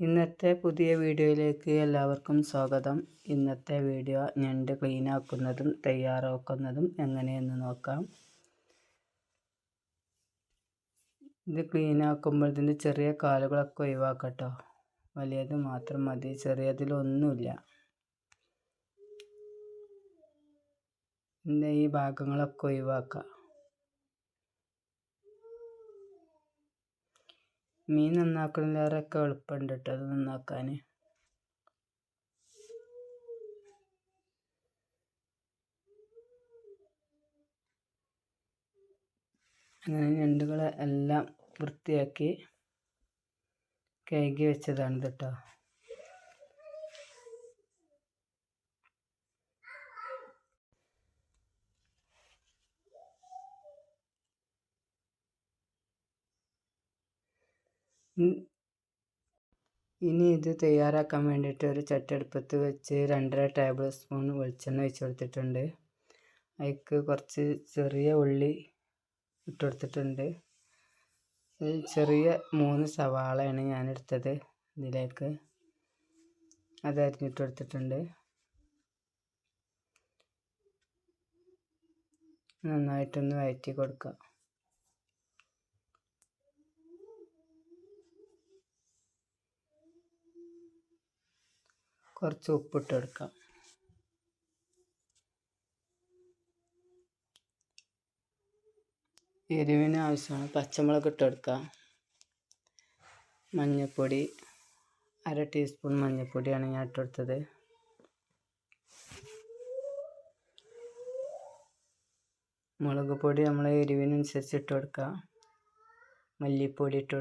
ഇന്നത്തെ പുതിയ വീഡിയോയിലേക്ക് എല്ലാവർക്കും സ്വാഗതം. ഇന്നത്തെ വീഡിയോ ഞണ്ട് ക്ലീൻ ആക്കുന്നതും തയ്യാറാക്കുന്നതും എങ്ങനെയെന്ന് നോക്കാം. ഇത് ക്ലീൻ ആക്കുമ്പോൾ ഇതിന്റെ ചെറിയ കാലുകളൊക്കെ ഒഴിവാക്കട്ടോ. വലിയത് മാത്രം മതി ചെറിയതിലൊന്നുമില്ല. ഇതിന്റെ ഈ ഭാഗങ്ങളൊക്കെ ഒഴിവാക്കാം. മീൻ നന്നാക്കുന്നതിലേറെയൊക്കെ എളുപ്പമുണ്ട് കേട്ടോ അത് നന്നാക്കാൻ. അങ്ങനെ ഞണ്ടുകളെ എല്ലാം വൃത്തിയാക്കി കഴുകി വെച്ചതാണ് കേട്ടോ. ഇനി ഇത് തയ്യാറാക്കാൻ വേണ്ടിയിട്ട് ഒരു ചട്ടടുപ്പത്ത് വെച്ച് രണ്ടര ടേബിൾ സ്പൂൺ വെളിച്ചെണ്ണ ഒഴിച്ച് കൊടുത്തിട്ടുണ്ട്. അതിക്ക് കുറച്ച് ചെറിയ ഉള്ളി ഇട്ട് കൊടുത്തിട്ടുണ്ട്. ചെറിയ മൂന്ന് സവാളയാണ് ഞാൻ എടുത്തത് ഇതിലേക്ക്. അത് അരിഞ്ഞിട്ട് കൊടുത്തിട്ടുണ്ട്. നന്നായിട്ടൊന്ന് വഴറ്റി കൊടുക്കാം കുറച്ച് ഉപ്പിട്ട് കൊടുക്കാം എരിവിന് ആവശ്യമാണ് പച്ചമുളക് ഇട്ട് മഞ്ഞൾപ്പൊടി അര ടീസ്പൂൺ മഞ്ഞൾപ്പൊടിയാണ് ഞാൻ ഇട്ടെടുത്തത്. മുളക് പൊടി നമ്മൾ എരിവിനനുസരിച്ച് ഇട്ട് കൊടുക്കുക മല്ലിപ്പൊടി ഇട്ട്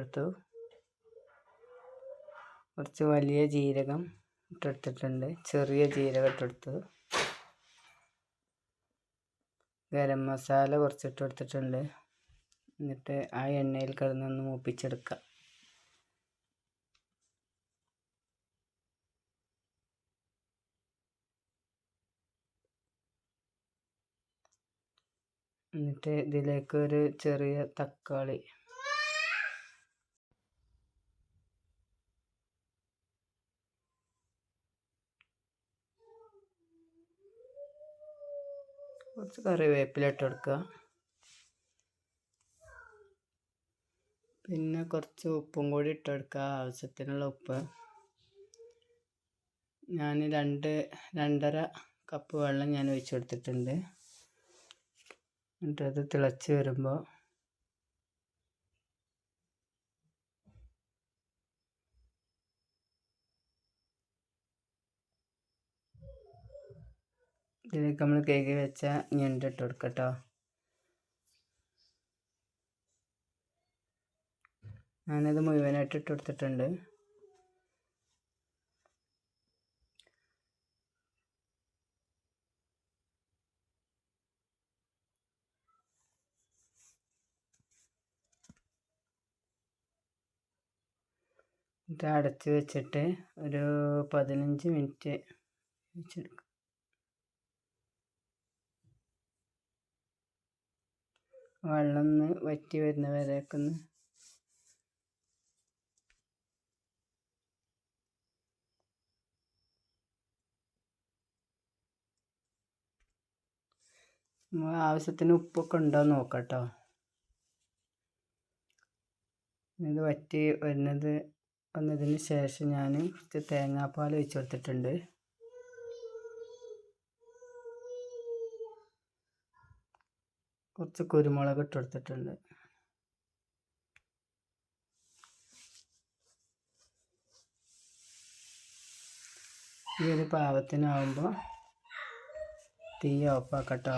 കുറച്ച് വലിയ ജീരകം. ഇട്ടെടുത്തിട്ടുണ്ട് ചെറിയ ജീരകം ഇട്ടെടുത്തു. ഗരം മസാല കുറച്ച് ഇട്ടെടുത്തിട്ടുണ്ട് എന്നിട്ട് ആ എണ്ണയിൽ കിടന്നൊന്ന് മൂപ്പിച്ചെടുക്കാം. എന്നിട്ട് ഇതിലേക്ക് ഒരു ചെറിയ തക്കാളി കുറച്ച് കറിവേപ്പില ഇട്ട് കൊടുക്കുക. പിന്നെ കുറച്ച് ഉപ്പും കൂടി ഇട്ട് കൊടുക്കുക ആവശ്യത്തിനുള്ള ഉപ്പ്. ഞാൻ രണ്ട് രണ്ടര കപ്പ് വെള്ളം ഞാൻ ഒഴിച്ച് കൊടുത്തിട്ടുണ്ട്. എന്നിട്ടത് തിളച്ച് വരുമ്പോൾ ഇതിലേക്ക് നമ്മൾ കേക്ക് വെച്ച ഞണ്ട് ഇട്ട് കൊടുക്കട്ടോ. കേട്ടോ ഞാനത് മുഴുവനായിട്ട് ഇട്ട് കൊടുത്തിട്ടുണ്ട്. ഇത് അടച്ച് വെച്ചിട്ട് ഒരു പതിനഞ്ച് മിനിറ്റ് വെച്ചെടുക്കാം. വെള്ളം ഒന്ന് വറ്റി വരുന്ന വരെയൊക്കെ ഒന്ന് ആവശ്യത്തിന് ഉപ്പൊക്കെ ഉണ്ടോ നോക്കട്ടോ. ഇത് വറ്റി വരുന്നത് വന്നതിന് ശേഷം ഞാൻ കുറച്ച് തേങ്ങാപ്പാൽ ഒഴിച്ച് കൊടുത്തിട്ടുണ്ട്. കുറച്ച് കുരുമുളക് ഇട്ട് കൊടുത്തിട്ടുണ്ട്. ഈ ഒരു പാകത്തിനാവുമ്പോൾ തീ ഓഫാക്കട്ടോ